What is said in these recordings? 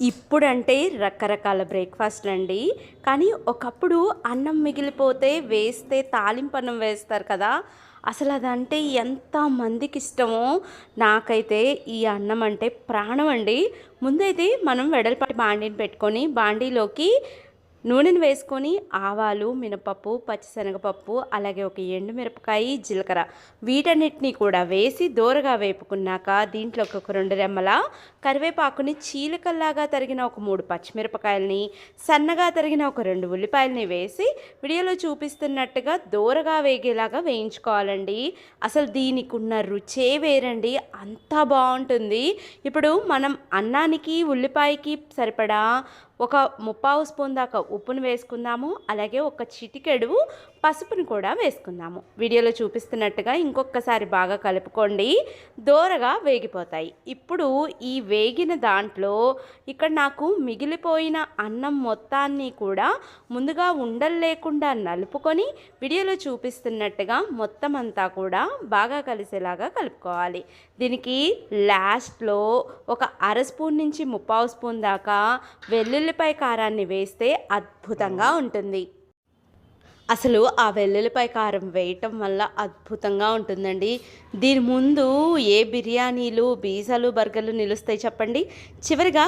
ఇప్పుడంటే రకరకాల బ్రేక్ఫాస్ట్లు అండి కానీ ఒకప్పుడు అన్నం మిగిలిపోతే వేస్తే తాలింపు అన్నం వేస్తారు కదా. అసలు అదంటే ఎంత మందికి ఇష్టమో నాకైతే ఈ అన్నం అంటే ప్రాణం అండి ముందైతే మనం వెడల్పాటి బాండీని పెట్టుకొని బాండీలోకి నూనెను వేసుకొని ఆవాలు మినపప్పు పచ్చిశనగపప్పు అలాగే ఒక ఎండు మిరపకాయ జీలకర్ర వీటన్నిటిని కూడా వేసి దోరగా వేపుకున్నాక దీంట్లోకి ఒక రెండు రెమ్మల కరివేపాకుని చీలికల్లాగా తరిగిన ఒక మూడు పచ్చిమిరపకాయలని సన్నగా తరిగిన ఒక రెండు ఉల్లిపాయలని వేసి వీడియోలో చూపిస్తున్నట్టుగా దోరగా వేగేలాగా వేయించుకోవాలండి. అసలు దీనికి ఉన్న రుచే వేరండి. అంత బాగుంటుంది. ఇప్పుడు మనం అన్నానికి ఉల్లిపాయకి సరిపడా ఒక ముప్పావు స్పూన్ దాకా ఉప్పును వేసుకుందాము అలాగే ఒక చిటికెడు పసుపుని కూడా వేసుకుందాము. వీడియోలో చూపిస్తున్నట్టుగా ఇంకొకసారి బాగా కలుపుకోండి. దోరగా వేగిపోతాయి. ఇప్పుడు ఈ వేగిన దాంట్లో ఇక్కడ నాకు మిగిలిపోయిన అన్నం మొత్తాన్ని కూడా ముందుగా ఉండలు లేకుండా నలుపుకొని వీడియోలో చూపిస్తున్నట్టుగా మొత్తం అంతా కూడా బాగా కలిసేలాగా కలుపుకోవాలి. దీనికి లాస్ట్లో ఒక అర స్పూన్ నుంచి ముప్పావు స్పూన్ దాకా వెల్లుల్లి వెల్లుల్లిపాయ కారాన్ని వేస్తే అద్భుతంగా ఉంటుంది. అసలు ఆ వెల్లుల్లిపాయ కారం వేయటం వల్ల అద్భుతంగా ఉంటుందండి. దీని ముందు ఏ బిర్యానీలు బీజాలు బర్గర్లు నిలుస్తాయి చెప్పండి. చివరిగా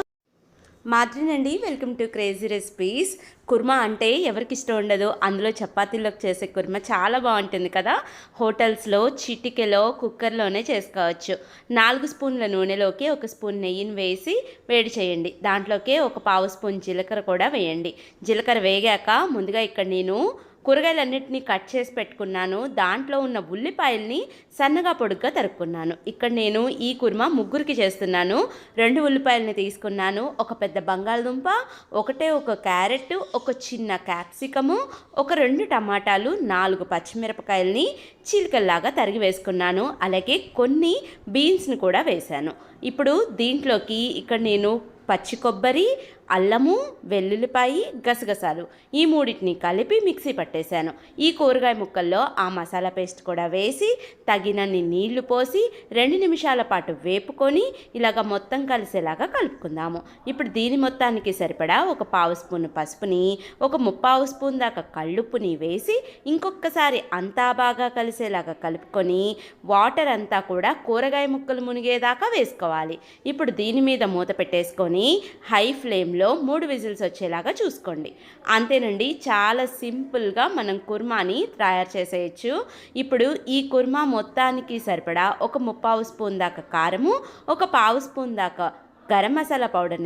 మాదిరినండి welcome to crazy recipes. Kurma అంటే ఎవరికి ఇష్టం ఉండదు. అందులో చపాతీలోకి చేసే కుర్మా చాలా బాగుంటుంది కదా. హోటల్స్లో చిటికెలో కుక్కర్లోనే చేసుకోవచ్చు. నాలుగు స్పూన్ల నూనెలోకి ఒక స్పూన్ నెయ్యిని వేసి వేడి చేయండి. దాంట్లోకి ఒక పావు స్పూన్ జీలకర్ర కూడా వేయండి. జీలకర్ర వేగాక ముందుగా ఇక్కడ నేను కూరగాయలన్నింటినీ కట్ చేసి పెట్టుకున్నాను. దాంట్లో ఉన్న ఉల్లిపాయల్ని సన్నగా పొడుగ్గా తరుక్కున్నాను. ఇక్కడ నేను ఈ కుర్మా ముగ్గురికి చేస్తున్నాను. రెండు ఉల్లిపాయలని తీసుకున్నాను. ఒక పెద్ద బంగాళదుంప ఒకటే ఒక క్యారెట్ ఒక చిన్న క్యాప్సికము ఒక రెండు టమాటాలు నాలుగు పచ్చిమిరపకాయలని చీలికల్లాగా తరిగి వేసుకున్నాను. అలాగే కొన్ని బీన్స్ని కూడా వేశాను. ఇప్పుడు దీంట్లోకి ఇక్కడ నేను పచ్చి కొబ్బరి అల్లము వెల్లుల్లిపాయి గసగసాలు. ఈ మూడింటిని కలిపి మిక్సీ పట్టేశాను. ఈ కూరగాయ ముక్కల్లో ఆ మసాలా పేస్ట్ కూడా వేసి తగినన్ని నీళ్ళు పోసి రెండు నిమిషాల పాటు వేపుకొని ఇలాగ మొత్తం కలిసేలాగా కలుపుకుందాము. ఇప్పుడు దీని మొత్తానికి సరిపడా ఒక పావు స్పూన్ పసుపుని ఒక ముప్పావు స్పూన్ దాకా కళ్ళుప్పుని వేసి ఇంకొకసారి అంతా బాగా కలిసేలాగా కలుపుకొని వాటర్ అంతా కూడా కూరగాయ ముక్కలు మునిగేదాకా వేసుకోవాలి. ఇప్పుడు దీని మీద మూత పెట్టేసుకొని హై ఫ్లేమ్లో లో మూడు విజిల్స్ వచ్చేలాగా చూసుకోండి. అంతేనండి చాలా సింపుల్గా మనం కుర్మాని తయారు చేసేయచ్చు. ఇప్పుడు ఈ కుర్మా మొత్తానికి సరిపడా ఒక ముప్పావు స్పూన్ దాకా కారము ఒక పావు స్పూన్ దాకా గరం మసాలా పౌడర్ని